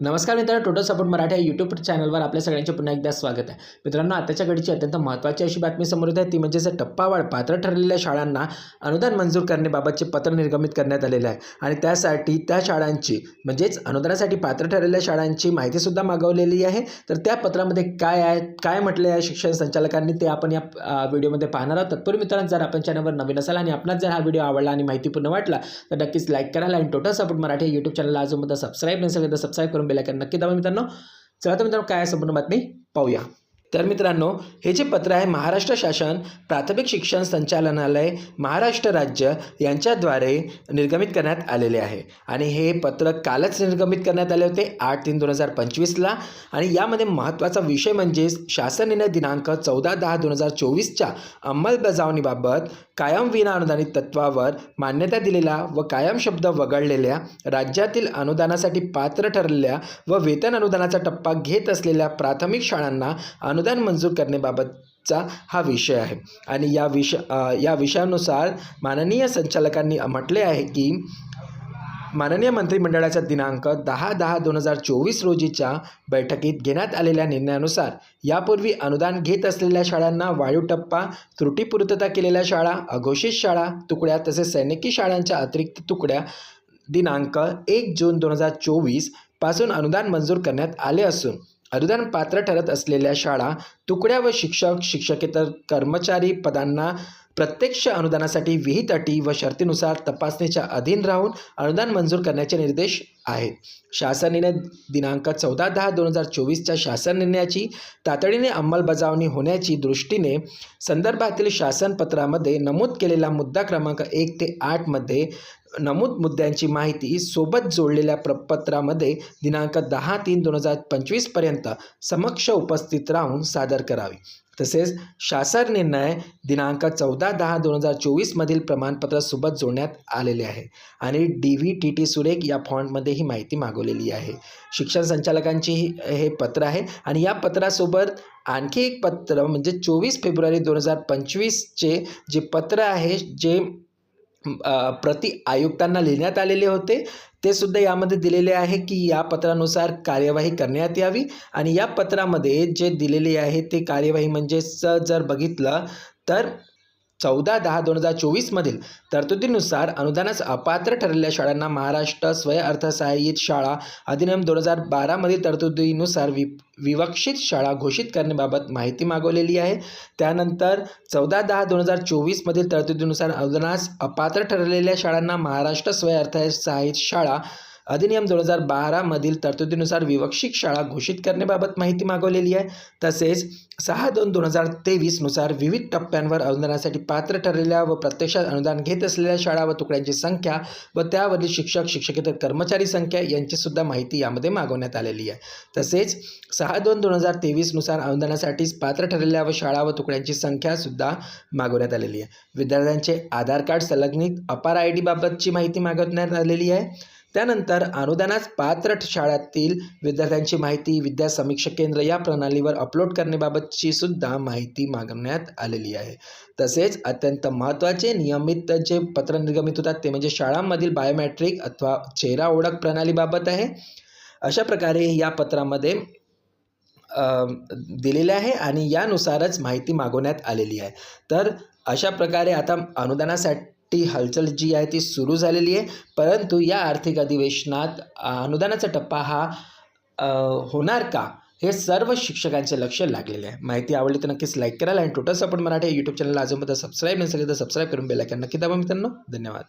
नमस्कार मित्रांनो total support Marathi या यूट्यूब चॅनलवर आपल्या सगळ्यांचे पुन्हा एकदा स्वागत आहे. मित्रांनो आताच्या घडीची अत्यंत महत्त्वाची अशी बातमी समोर येत आहे. ती म्हणजे जर टप्पावाढ पात्र ठरलेल्या शाळांना अनुदान मंजूर करण्याबाबतचे पत्र निर्गमित करण्यात आलेले आहे. आणि त्यासाठी त्या शाळांची म्हणजेच अनुदानासाठी पात्र ठरलेल्या शाळांची माहितीसुद्धा मागवलेली आहे. तर त्या पत्रामध्ये काय आहे काय म्हटले आहे शिक्षण संचालकांनी ते आपण या व्हिडिओमध्ये पाहणार आहोत. तत्पूर्वी मित्रांनो जर आपण चॅनलवर नवीन असाल आणि आपणास जर हा व्हिडिओ आवडला आणि माहितीपूर्ण वाटला तर नक्कीच लाईक करायला आणि टोटल सपोर्ट मराठी यूट्यूब चॅनलला अजून सबस्क्राईब नसेल तर सबस्क्राईब करून बेलायकन नक्की दाबा मित्रांनो. चला तर मित्रांनो काय संपूर्ण बातमी पाहूया. तर मित्रांनो हे जे पत्र आहे महाराष्ट्र शासन प्राथमिक शिक्षण संचालनालय महाराष्ट्र राज्य यांच्याद्वारे निर्गमित करण्यात आलेले आहे. आणि हे पत्र कालच निर्गमित करण्यात आले होते आठ तीन दोन हजार पंचवीसला आणि यामध्ये महत्त्वाचा विषय म्हणजे शासन निर्णय दिनांक चौदा दहा दोन हजार चोवीसच्या अंमलबजावणीबाबत कायम विना अनुदानित तत्वावर मान्यता दिलेला व कायम शब्द वगळलेल्या राज्यातील अनुदानासाठी पात्र ठरलेल्या व वेतन अनुदानाचा टप्पा घेत असलेल्या प्राथमिक शाळांना अनु अनुदान मंजूर करण्याबाबतचा हा विषय आहे. आणि या विष या विषयानुसार माननीय संचालकांनी म्हटले आहे की माननीय मंत्रिमंडळाचा दिनांक दहा दहा दोन हजार चोवीस रोजीच्या बैठकीत घेण्यात आलेल्या निर्णयानुसार यापूर्वी अनुदान घेत असलेल्या शाळांना वायू टप्पा त्रुटीपूर्तता केलेल्या शाळा अघोषित शाळा तुकड्या तसेच सैनिकी शाळांच्या अतिरिक्त तुकड्या दिनांक एक जून दोन हजार चोवीसपासून अनुदान मंजूर करण्यात आले असून अनुदान पात्र ठरत असलेल्या शाळा तुकड्या व शिक्षक शिक्षकेतर कर्मचारी पदांना प्रत्यक्ष अनुदानासाठी विहित अटी व शर्तीनुसार तपासणीच्या अधीन राहून अनुदान मंजूर करण्याचे निर्देश आहेत. शासन निर्णय दिनांक चौदा दहा दोन हजार चोवीसच्या शासन निर्णयाची तातडीने अंमलबजावणी होण्याची दृष्टीने संदर्भातील शासनपत्रामध्ये नमूद केलेला मुद्दा क्रमांक एक ते आठमध्ये नमूद मुद्द्यांची माहिती सोबत जोडलेल्या प्रपत्रामध्ये दिनांक दहा तीन दोन हजार पंचवीसपर्यंत समक्ष उपस्थित राहून सादर करावी. तसेच शासन निर्णय दिनांक चौदा दहा दोन हजार चोवीसमधील प्रमाणपत्र सोबत जोडण्यात आलेले आहे आणि डी व्ही टी टी सुरेख या फॉन्टमध्ये ही माहिती मागवलेली आहे. शिक्षण संचालकांची हे पत्र आहे आणि या पत्रासोबत आणखी एक पत्र म्हणजे चोवीस फेब्रुवारी दोन हजार पंचवीसचे जे पत्र आहे जे प्रति आयुक्तांना लिहिण्यात आलेले होते. ते सुद्धा यामध्ये दिलेले आहे की या पत्रानुसार कार्यवाही करण्यात यावी आणि या पत्रामध्ये जे दिलेले आहे ते कार्यवाही म्हणजेच जर बघितलं तर चौदा दहा दोन हजार चोवीसमधील तरतुदीनुसार अनुदानास अपात्र ठरलेल्या शाळांना महाराष्ट्र स्वयंअर्थसहाय्यित शाळा अधिनियम दोन हजार बारामधील तरतुदीनुसार वि विवक्षित शाळा घोषित करण्याबाबत माहिती मागवलेली आहे. त्यानंतर चौदा दहा दोन हजार चोवीसमधील तरतुदीनुसार अनुदानास अपात्र ठरलेल्या शाळांना महाराष्ट्र स्वयंअर्थसहाय्यित शाळा अधिनियम दोन हजार बारामधील तरतुदीनुसार विवक्षित शाळा घोषित करण्याबाबत माहिती मागवलेली आहे. तसेच सहा दोन दोन हजार तेवीसनुसार विविध टप्प्यांवर अनुदानासाठी पात्र ठरलेल्या व प्रत्यक्षात अनुदान घेत असलेल्या शाळा व तुकड्यांची संख्या व त्यावरील शिक्षक शिक्षकेतर कर्मचारी संख्या यांचीसुद्धा माहिती यामध्ये मागवण्यात आलेली आहे. तसेच सहा दोन दोन हजार तेवीसनुसार अनुदानासाठी पात्र ठरलेल्या व शाळा व तुकड्यांची संख्यासुद्धा मागवण्यात आलेली आहे. विद्यार्थ्यांचे आधार कार्ड संलग्नित अपार आय डीबाबतची माहिती मागवण्यात आलेली आहे. त्यानंतर अनुदानास पात्र शाळातील विद्यार्थ्यांची माहिती विद्या समीक्षा केंद्र या प्रणालीवर अपलोड करण्याबाबतची सुद्धा माहिती मागवण्यात आलेली आहे. तसेच अत्यंत महत्त्वाचे नियमित जे पत्र निर्गमित होतात ते म्हणजे शाळांमधील बायोमॅट्रिक अथवा चेहरा ओळख प्रणालीबाबत आहे. अशा प्रकारे या पत्रामध्ये दिलेले आहे आणि यानुसारच माहिती मागवण्यात आलेली आहे. तर अशा प्रकारे आता अनुदानासाठी हालचाल जी आहे ती सुरू झालेली आहे. परंतु या आर्थिक अधिवेशनात अनुदानाचा टप्पा हा होणार का? हे सर्व शिक्षकांचे लक्ष लागलेले आहे. माहिती आवडली तर नक्कीच लाईक करायला आणि टोटल सपोर्ट मराठी यूट्यूब चॅनलला अजून सबस्क्राईब नसेल तर सबस्क्राईब करून बेलायकन नक्की दाबा मित्रांनो. धन्यवाद.